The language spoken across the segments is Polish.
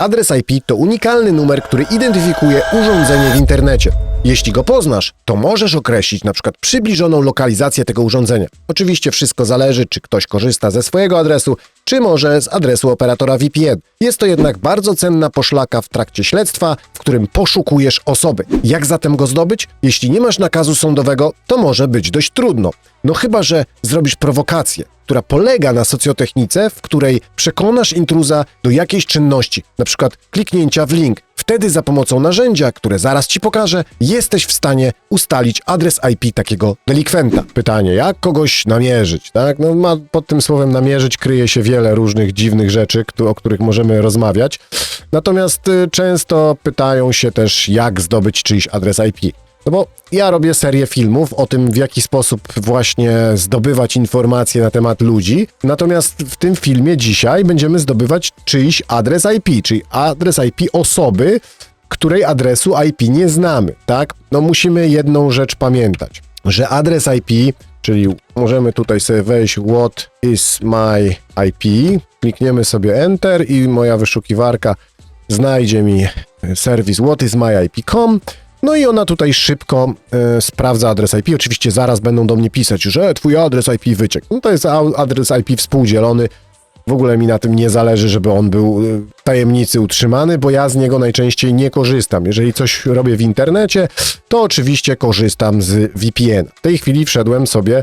Adres IP to unikalny numer, który identyfikuje urządzenie w internecie. Jeśli go poznasz, to możesz określić przykład przybliżoną lokalizację tego urządzenia. Oczywiście wszystko zależy, czy ktoś korzysta ze swojego adresu, czy może z adresu operatora VPN. Jest to jednak bardzo cenna poszlaka w trakcie śledztwa, w którym poszukujesz osoby. Jak zatem go zdobyć? Jeśli nie masz nakazu sądowego, to może być dość trudno. No chyba, że zrobisz prowokację, która polega na socjotechnice, w której przekonasz intruza do jakiejś czynności, przykład kliknięcia w link. Wtedy za pomocą narzędzia, które zaraz ci pokażę, jesteś w stanie ustalić adres IP takiego delikwenta. Pytanie, jak kogoś namierzyć, tak? No ma, pod tym słowem namierzyć kryje się wiele różnych dziwnych rzeczy, o których możemy rozmawiać. Natomiast y, często pytają się też, jak zdobyć czyjś adres IP. No bo ja robię serię filmów o tym, w jaki sposób właśnie zdobywać informacje na temat ludzi. Natomiast w tym filmie dzisiaj będziemy zdobywać czyjś adres IP, czyli adres IP osoby, której adresu IP nie znamy, tak? No musimy jedną rzecz pamiętać, że adres IP, czyli możemy tutaj sobie wejść what is my IP, klikniemy sobie enter i moja wyszukiwarka znajdzie mi serwis whatismyip.com no i ona tutaj szybko e, sprawdza adres IP. Oczywiście zaraz będą do mnie pisać, że twój adres IP wyciekł. No to jest adres IP współdzielony. W ogóle mi na tym nie zależy, żeby on był e, w tajemnicy utrzymany, bo ja z niego najczęściej nie korzystam. Jeżeli coś robię w internecie, to oczywiście korzystam z VPN. W tej chwili wszedłem sobie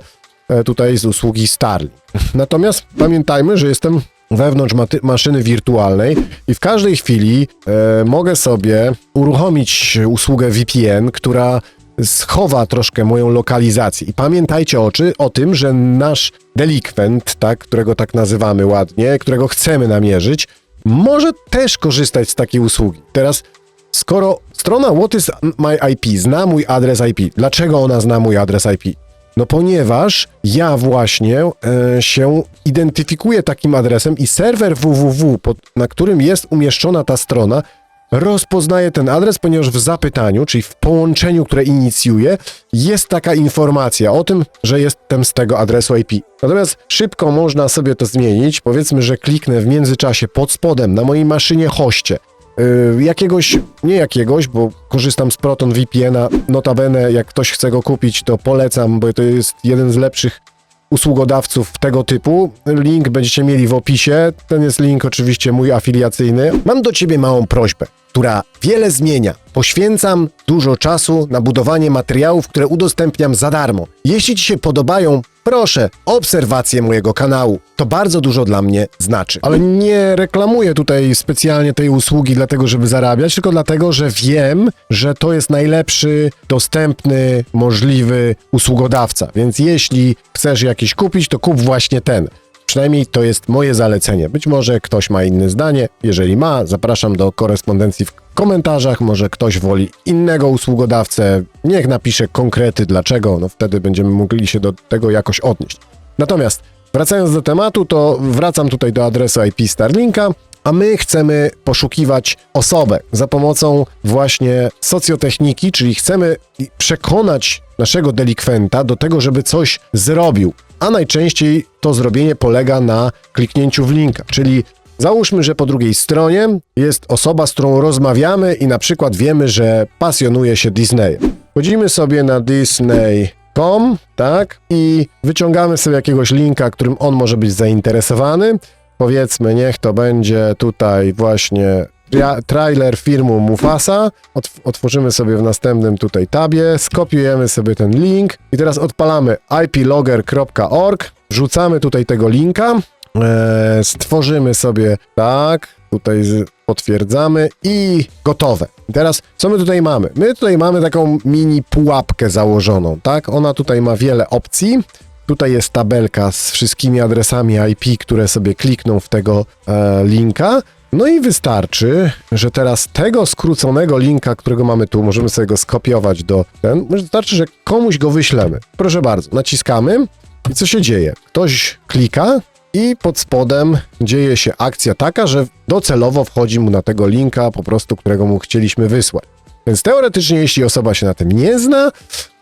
e, tutaj z usługi Starlink. Natomiast pamiętajmy, że jestem wewnątrz maszyny wirtualnej i w każdej chwili e, mogę sobie uruchomić usługę VPN, która schowa troszkę moją lokalizację. I pamiętajcie oczy o tym, że nasz delikwent, tak, którego tak nazywamy ładnie, którego chcemy namierzyć, może też korzystać z takiej usługi. Teraz Skoro strona What is my IP zna mój adres IP, dlaczego ona zna mój adres IP? No ponieważ ja właśnie e, się identyfikuję takim adresem i serwer www, pod, na którym jest umieszczona ta strona, rozpoznaje ten adres, ponieważ w zapytaniu, czyli w połączeniu, które inicjuje, jest taka informacja o tym, że jestem z tego adresu IP. Natomiast szybko można sobie to zmienić. Powiedzmy, że kliknę w międzyczasie pod spodem na mojej maszynie hoście jakiegoś, nie jakiegoś, bo korzystam z Proton VPN-a, notabene jak ktoś chce go kupić, to polecam, bo to jest jeden z lepszych usługodawców tego typu. Link będziecie mieli w opisie, ten jest link oczywiście mój afiliacyjny. Mam do ciebie małą prośbę, która wiele zmienia. Poświęcam dużo czasu na budowanie materiałów, które udostępniam za darmo. Jeśli ci się podobają, proszę, obserwację mojego kanału. To bardzo dużo dla mnie znaczy. Ale nie reklamuję tutaj specjalnie tej usługi dlatego, żeby zarabiać, tylko dlatego, że wiem, że to jest najlepszy, dostępny, możliwy usługodawca. Więc jeśli chcesz jakiś kupić, to kup właśnie ten. Przynajmniej to jest moje zalecenie. Być może ktoś ma inne zdanie. Jeżeli ma, zapraszam do korespondencji w komentarzach. Może ktoś woli innego usługodawcę. Niech napisze konkrety dlaczego. No wtedy będziemy mogli się do tego jakoś odnieść. Natomiast wracając do tematu, to wracam tutaj do adresu IP Starlinka. A my chcemy poszukiwać osobę za pomocą właśnie socjotechniki, czyli chcemy przekonać naszego delikwenta do tego, żeby coś zrobił. A najczęściej to zrobienie polega na kliknięciu w linka, czyli załóżmy, że po drugiej stronie jest osoba, z którą rozmawiamy i na przykład wiemy, że pasjonuje się Disneyem. Wchodzimy sobie na disney.com, tak, i wyciągamy sobie jakiegoś linka, którym on może być zainteresowany. Powiedzmy, niech to będzie tutaj właśnie tra- trailer filmu Mufasa. Otw- otworzymy sobie w następnym tutaj tabie, skopiujemy sobie ten link i teraz odpalamy iplogger.org, wrzucamy tutaj tego linka, e, stworzymy sobie tak, tutaj potwierdzamy i gotowe. I teraz co my tutaj mamy? My tutaj mamy taką mini pułapkę założoną, tak? Ona tutaj ma wiele opcji. Tutaj jest tabelka z wszystkimi adresami IP, które sobie klikną w tego e, linka. No i wystarczy, że teraz tego skróconego linka, którego mamy tu, możemy sobie go skopiować do ten. Wystarczy, że komuś go wyślemy. Proszę bardzo, naciskamy i co się dzieje? Ktoś klika i pod spodem dzieje się akcja taka, że docelowo wchodzi mu na tego linka, po prostu którego mu chcieliśmy wysłać. Więc teoretycznie, jeśli osoba się na tym nie zna,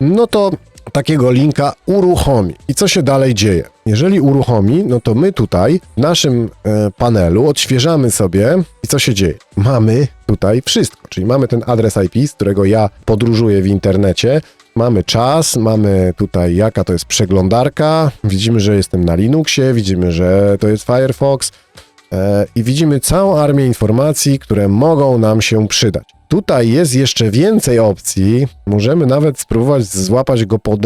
no to takiego linka uruchomi. I co się dalej dzieje? Jeżeli uruchomi, no to my tutaj w naszym e, panelu odświeżamy sobie i co się dzieje? Mamy tutaj wszystko, czyli mamy ten adres IP, z którego ja podróżuję w internecie, mamy czas, mamy tutaj jaka to jest przeglądarka, widzimy, że jestem na Linuxie, widzimy, że to jest Firefox, i widzimy całą armię informacji, które mogą nam się przydać. Tutaj jest jeszcze więcej opcji. Możemy nawet spróbować złapać go po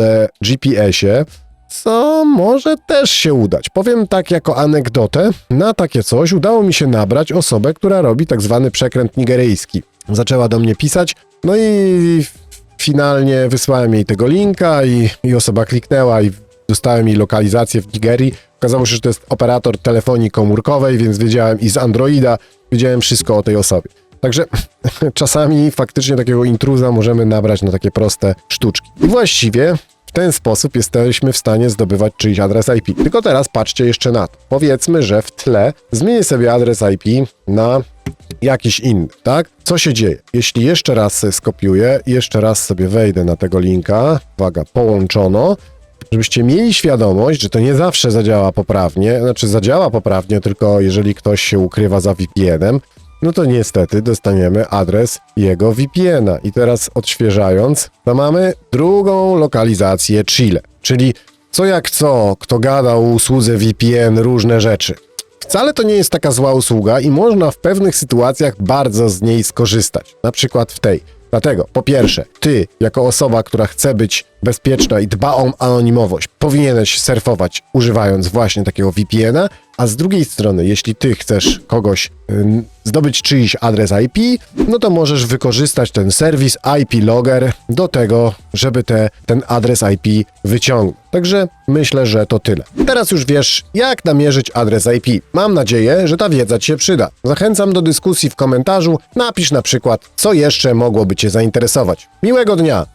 GPS-ie, co może też się udać. Powiem tak jako anegdotę, na takie coś udało mi się nabrać osobę, która robi tak zwany przekręt nigeryjski. Zaczęła do mnie pisać, no i finalnie wysłałem jej tego linka i, i osoba kliknęła i dostałem jej lokalizację w Nigerii. Okazało się, że to jest operator telefonii komórkowej, więc wiedziałem i z Androida, wiedziałem wszystko o tej osobie. Także czasami faktycznie takiego intruza możemy nabrać na takie proste sztuczki. I właściwie w ten sposób jesteśmy w stanie zdobywać czyjś adres IP. Tylko teraz patrzcie jeszcze na to. Powiedzmy, że w tle zmienię sobie adres IP na jakiś inny, tak? Co się dzieje? Jeśli jeszcze raz skopiuję, jeszcze raz sobie wejdę na tego linka, uwaga, połączono, żebyście mieli świadomość, że to nie zawsze zadziała poprawnie, znaczy zadziała poprawnie, tylko jeżeli ktoś się ukrywa za VPN-em, no to niestety dostaniemy adres jego VPN-a. I teraz odświeżając, to mamy drugą lokalizację Chile, czyli co jak co, kto gada o usłudze VPN, różne rzeczy. Wcale to nie jest taka zła usługa i można w pewnych sytuacjach bardzo z niej skorzystać. Na przykład w tej. Dlatego, po pierwsze, ty, jako osoba, która chce być bezpieczna i dba o anonimowość, powinieneś surfować używając właśnie takiego VPN-a, a z drugiej strony, jeśli ty chcesz kogoś ym, zdobyć czyjś adres IP, no to możesz wykorzystać ten serwis IP Logger do tego, żeby te, ten adres IP wyciągnąć. Także myślę, że to tyle. Teraz już wiesz, jak namierzyć adres IP. Mam nadzieję, że ta wiedza Ci się przyda. Zachęcam do dyskusji w komentarzu. Napisz na przykład, co jeszcze mogłoby Cię zainteresować. Miłego dnia!